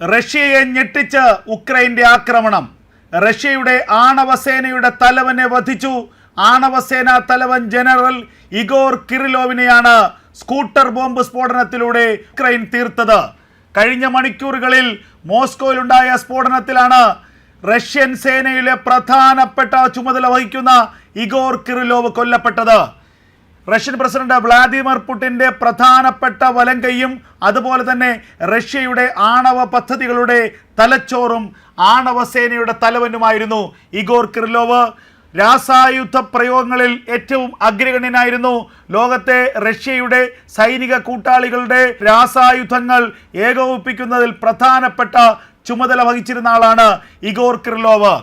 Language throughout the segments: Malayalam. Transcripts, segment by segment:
റഷ്യയെ ഞെട്ടിച്ച് ഉക്രൈന്റെ ആക്രമണം. റഷ്യയുടെ ആണവസേനയുടെ തലവനെ വധിച്ചു. ആണവസേനാ തലവൻ ജനറൽ ഇഗോർ കിറിലോവിനെയാണ് സ്കൂട്ടർ ബോംബ് സ്ഫോടനത്തിലൂടെ ഉക്രൈൻ തീർത്തത്. കഴിഞ്ഞ മണിക്കൂറുകളിൽ മോസ്കോയിലുണ്ടായ സ്ഫോടനത്തിലാണ് റഷ്യൻ സേനയിലെ പ്രധാനപ്പെട്ട ചുമതല വഹിക്കുന്ന ഇഗോർ കിറിലോവ് കൊല്ലപ്പെട്ടത്. റഷ്യൻ പ്രസിഡന്റ് വ്ളാദിമിർ പുടിന്റെ പ്രധാനപ്പെട്ട വലങ്കയും അതുപോലെ തന്നെ റഷ്യയുടെ ആണവ പദ്ധതികളുടെ തലച്ചോറും ആണവ സേനയുടെ തലവനുമായിരുന്നു ഇഗോർ കിർലോവ് രാസായുധ പ്രയോഗങ്ങളിൽ ഏറ്റവും അഗ്രഗണ്യനായിരുന്നു. ലോകത്തെ റഷ്യയുടെ സൈനിക കൂട്ടാളികളുടെ രാസായുധങ്ങൾ ഏകോപിപ്പിക്കുന്നതിൽ പ്രധാനപ്പെട്ട ചുമതല വഹിച്ചിരുന്ന ആളാണ് ഇഗോർ കിർലോവ്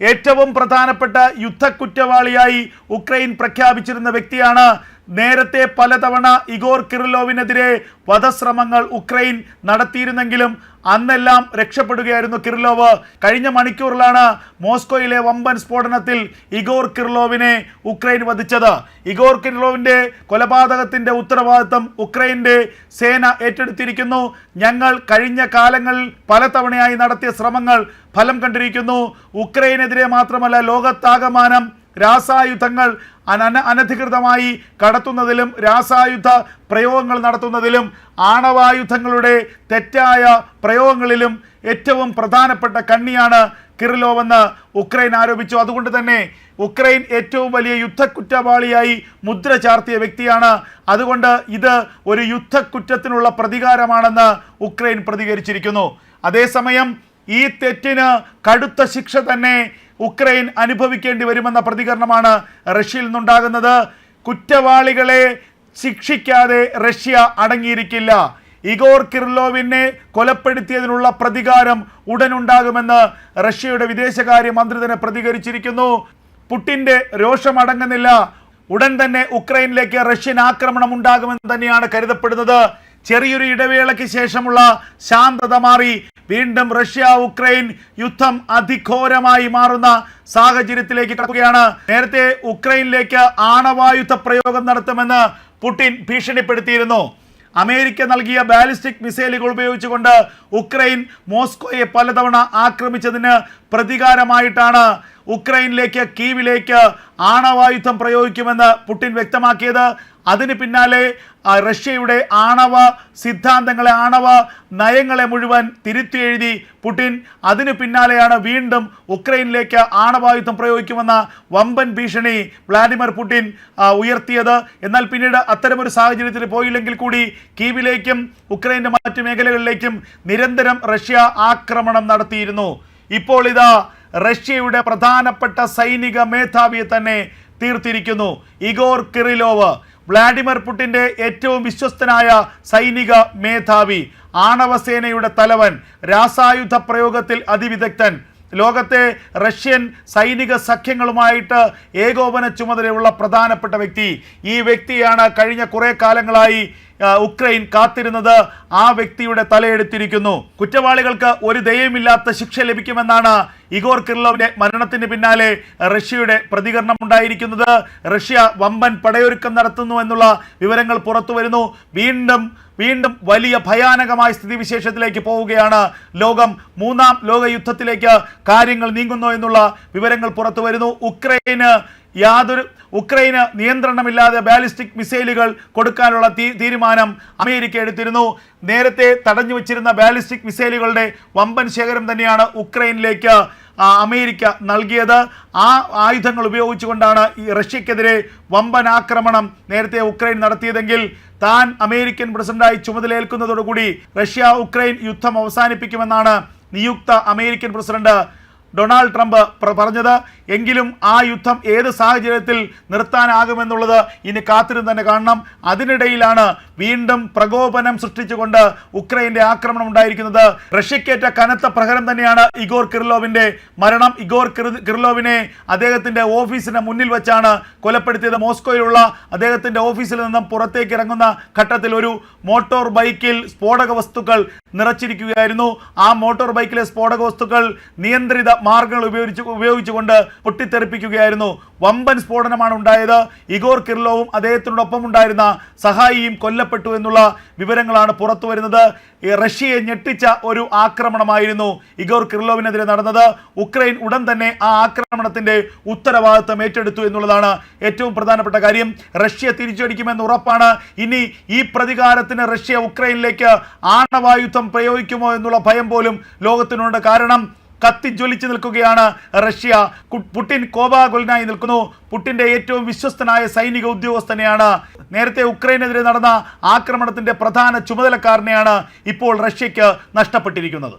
ഏറ്റവും പ്രധാനപ്പെട്ട യുദ്ധക്കുറ്റവാളിയായി ഉക്രൈൻ പ്രഖ്യാപിച്ചിരുന്ന വ്യക്തിയാണ് നേരത്തെ പലതവണ ഇഗോർ കിറിലോവിനെതിരെ വധശ്രമങ്ങൾ ഉക്രൈൻ നടത്തിയിരുന്നെങ്കിലും അന്നെല്ലാം രക്ഷപ്പെടുകയായിരുന്നു കിർലോവ്. കഴിഞ്ഞ മണിക്കൂറിലാണ് മോസ്കോയിലെ വമ്പൻ സ്ഫോടനത്തിൽ ഇഗോർ കിർലോവിനെ ഉക്രൈൻ വധിച്ചത്. ഇഗോർ കിർലോവിന്റെ കൊലപാതകത്തിന്റെ ഉത്തരവാദിത്തം ഉക്രൈന്റെ സേന ഏറ്റെടുത്തിരിക്കുന്നു. ഞങ്ങൾ കഴിഞ്ഞ കാലങ്ങളിൽ പലതവണയായി നടത്തിയ ശ്രമങ്ങൾ ഫലം കണ്ടിരിക്കുന്നു. ഉക്രൈനെതിരെ മാത്രമല്ല ലോകത്താകമാനം രാസായുധങ്ങൾ അന അനധികൃതമായി കടത്തുന്നതിലും രാസായുധ പ്രയോഗങ്ങൾ നടത്തുന്നതിലും ആണവായുധങ്ങളുടെ തെറ്റായ പ്രയോഗങ്ങളിലും ഏറ്റവും പ്രധാനപ്പെട്ട കണ്ണിയാണ് കിറിലോവെന്ന് ഉക്രൈൻ ആരോപിച്ചു. അതുകൊണ്ട് തന്നെ ഉക്രൈൻ ഏറ്റവും വലിയ യുദ്ധക്കുറ്റവാളിയായി മുദ്ര ചാർത്തിയ വ്യക്തിയാണ്. അതുകൊണ്ട് ഇത് ഒരു യുദ്ധക്കുറ്റത്തിനുള്ള പ്രതികാരമാണെന്ന് ഉക്രൈൻ പ്രതികരിച്ചിരിക്കുന്നു. അതേസമയം ഈ തെറ്റിന് കടുത്ത ശിക്ഷ തന്നെ ഉക്രൈൻ അനുഭവിക്കേണ്ടി വരുമെന്ന പ്രതികരണമാണ് റഷ്യയിൽ നിന്നുണ്ടാകുന്നത്. കുറ്റവാളികളെ ശിക്ഷിക്കാതെ റഷ്യ അടങ്ങിയിരിക്കില്ല. ഇഗോർ കിർലോവിനെ കൊലപ്പെടുത്തിയതിനുള്ള പ്രതികാരം ഉടനുണ്ടാകുമെന്ന് റഷ്യയുടെ വിദേശകാര്യ മന്ത്രി തന്നെ പ്രതികരിച്ചിരിക്കുന്നു. പുട്ടിന്റെ രോഷമടങ്ങുന്നില്ല. ഉടൻ തന്നെ ഉക്രൈനിലേക്ക് റഷ്യൻ ആക്രമണം ഉണ്ടാകുമെന്ന് തന്നെയാണ് കരുതപ്പെടുന്നത്. ചെറിയൊരു ഇടവേളയ്ക്ക് ശേഷമുള്ള ശാന്തത മാറി വീണ്ടും റഷ്യ ഉക്രൈൻ യുദ്ധം അതിഘോരമായി മാറുന്ന സാഹചര്യത്തിലേക്ക് കടക്കുകയാണ്. നേരത്തെ ഉക്രൈനിലേക്ക് ആണവായുധ പ്രയോഗം നടത്തുമെന്ന് പുടിൻ ഭീഷണിപ്പെടുത്തിയിരുന്നു. അമേരിക്ക നൽകിയ ബാലിസ്റ്റിക് മിസൈലുകൾ ഉപയോഗിച്ചുകൊണ്ട് ഉക്രൈൻ മോസ്കോയെ പലതവണ ആക്രമിച്ചതിന് പ്രതികാരമായിട്ടാണ് ഉക്രൈനിലേക്ക് കീവിലേക്ക് ആണവായുധം പ്രയോഗിക്കുമെന്ന് പുടിൻ വ്യക്തമാക്കിയത്. അതിന് പിന്നാലെ റഷ്യയുടെ ആണവ സിദ്ധാന്തങ്ങളെ ആണവ നയങ്ങളെ മുഴുവൻ തിരുത്തി എഴുതി പുടിൻ. അതിന് പിന്നാലെയാണ് വീണ്ടും ഉക്രൈനിലേക്ക് ആണവായുധം പ്രയോഗിക്കുമെന്ന വമ്പൻ ഭീഷണി വ്ളാഡിമിർ പുടിൻ ഉയർത്തിയത്. എന്നാൽ പിന്നീട് അത്തരമൊരു സാഹചര്യത്തിൽ പോയില്ലെങ്കിൽ കൂടി കീവിലേക്കും ഉക്രൈന്റെ മറ്റ് മേഖലകളിലേക്കും നിരന്തരം റഷ്യ ആക്രമണം നടത്തിയിരുന്നു. ഇപ്പോൾ ഇതാ റഷ്യയുടെ പ്രധാനപ്പെട്ട സൈനിക മേധാവിയെ തന്നെ തീർത്തിരിക്കുന്നു ഇഗോർ കിറിലോവ്. വ്ളാഡിമിർ പുടിന്റെ ഏറ്റവും വിശ്വസ്തനായ സൈനിക മേധാവി ആണവസേനയുടെ തലവൻ രാസായുധ പ്രയോഗത്തിൽ അതിവിദഗ്ധൻ. ലോകത്തെ റഷ്യൻ സൈനിക സഖ്യങ്ങളുമായിട്ട് ഏകോപന ചുമതലയുള്ള പ്രധാനപ്പെട്ട വ്യക്തി. ഈ വ്യക്തിയാണ് കഴിഞ്ഞ കുറേ കാലങ്ങളായി ഉക്രൈൻ കാത്തിരുന്നത് ആ വ്യക്തിയുടെ തലയെടുത്തിരിക്കുന്നു. കുറ്റവാളികൾക്ക് ഒരു ദയമില്ലാത്ത ശിക്ഷ ലഭിക്കുമെന്നാണ് ഇഗോർ കിർലോവിന്റെ മരണത്തിന് പിന്നാലെ റഷ്യയുടെ പ്രതികരണം ഉണ്ടായിരിക്കുന്നത്. റഷ്യ വമ്പൻ പടയൊരുക്കം നടത്തുന്നു എന്നുള്ള വിവരങ്ങൾ പുറത്തു വരുന്നു. വീണ്ടും വീണ്ടും വലിയ ഭയാനകമായ സ്ഥിതിവിശേഷത്തിലേക്ക് പോവുകയാണ് ലോകം. മൂന്നാം ലോകയുദ്ധത്തിലേക്ക് കാര്യങ്ങൾ നീങ്ങുന്നു എന്നുള്ള വിവരങ്ങൾ പുറത്തു വരുന്നു. ഉക്രൈന് യാതൊരു ഉക്രൈന് നിയന്ത്രണമില്ലാതെ ബാലിസ്റ്റിക് മിസൈലുകൾ കൊടുക്കാനുള്ള തീരുമാനം അമേരിക്ക എടുത്തിരുന്നു. നേരത്തെ തടഞ്ഞു വച്ചിരുന്ന ബാലിസ്റ്റിക് മിസൈലുകളുടെ വമ്പൻ ശേഖരം തന്നെയാണ് ഉക്രൈനിലേക്ക് അമേരിക്ക നൽകിയത്. ആ ആയുധങ്ങൾ ഉപയോഗിച്ചുകൊണ്ടാണ് ഈ റഷ്യക്കെതിരെ വമ്പൻ ആക്രമണം നേരത്തെ ഉക്രൈൻ നടത്തിയതെങ്കിൽ താൻ അമേരിക്കൻ പ്രസിഡന്റായി ചുമതലയേൽക്കുന്നതോടുകൂടി റഷ്യ ഉക്രൈൻ യുദ്ധം അവസാനിപ്പിക്കുമെന്നാണ് നിയുക്ത അമേരിക്കൻ പ്രസിഡന്റ് ഡൊണാൾഡ് ട്രംപ് പറഞ്ഞത് എങ്കിലും ആ യുദ്ധം ഏത് സാഹചര്യത്തിൽ നിർത്താനാകുമെന്നുള്ളത് ഇനി കാത്തിരുന്ന് തന്നെ കാണണം. അതിനിടയിലാണ് വീണ്ടും പ്രകോപനം സൃഷ്ടിച്ചുകൊണ്ട് ഉക്രൈന്റെ ആക്രമണം ഉണ്ടായിരിക്കുന്നത്. റഷ്യക്കേറ്റ കനത്ത പ്രഹരം തന്നെയാണ് ഇഗോർ കിർലോവിന്റെ മരണം. ഇഗോർ കിർലോവിനെ അദ്ദേഹത്തിന്റെ ഓഫീസിന് മുന്നിൽ വെച്ചാണ് കൊലപ്പെടുത്തിയത്. മോസ്കോയിലുള്ള അദ്ദേഹത്തിന്റെ ഓഫീസിൽ നിന്നും പുറത്തേക്ക് ഇറങ്ങുന്ന ഘട്ടത്തിൽ ഒരു മോട്ടോർ ബൈക്കിൽ സ്ഫോടക വസ്തുക്കൾ നിറച്ചിരിക്കുകയായിരുന്നു. ആ മോട്ടോർ ബൈക്കിലെ സ്ഫോടക വസ്തുക്കൾ നിയന്ത്രിത മാർഗങ്ങൾ ഉപയോഗിച്ച് ഉപയോഗിച്ചുകൊണ്ട് പൊട്ടിത്തെറിപ്പിക്കുകയായിരുന്നു. വമ്പൻ സ്ഫോടനമാണ് ഉണ്ടായത്. ഇഗോർ കിർലോവും അദ്ദേഹത്തിനോടൊപ്പം ഉണ്ടായിരുന്ന സഹായിയും കൊല്ലപ്പെട്ടു എന്നുള്ള വിവരങ്ങളാണ് പുറത്തു വരുന്നത്. റഷ്യയെ ഞെട്ടിച്ച ഒരു ആക്രമണമായിരുന്നു ഇഗോർ കിർലോവിനെതിരെ നടന്നത്. ഉക്രൈൻ ഉടൻ തന്നെ ആ ആക്രമണത്തിന്റെ ഉത്തരവാദിത്തം ഏറ്റെടുത്തു എന്നുള്ളതാണ് ഏറ്റവും പ്രധാനപ്പെട്ട കാര്യം. റഷ്യ തിരിച്ചടിക്കുമെന്ന് ഉറപ്പാണ്. ഇനി ഈ പ്രതികാരത്തിന് റഷ്യ ഉക്രൈനിലേക്ക് ആണവായുധം പ്രയോഗിക്കുമോ എന്നുള്ള ഭയം പോലും ലോകത്തിനുണ്ട്. കാരണം കത്തിജ്വലിച്ച് നിൽക്കുകയാണ് റഷ്യ. പുടിൻ കോപാകുലനായി നിൽക്കുന്നു. പുടിന്റെ ഏറ്റവും വിശ്വസ്തനായ സൈനിക ഉദ്യോഗസ്ഥനെയാണ് നേരത്തെ ഉക്രൈനെതിരെ നടന്ന ആക്രമണത്തിന്റെ പ്രധാന ചുമതലക്കാരനെയാണ് ഇപ്പോൾ റഷ്യയ്ക്ക് നഷ്ടപ്പെട്ടിരിക്കുന്നത്.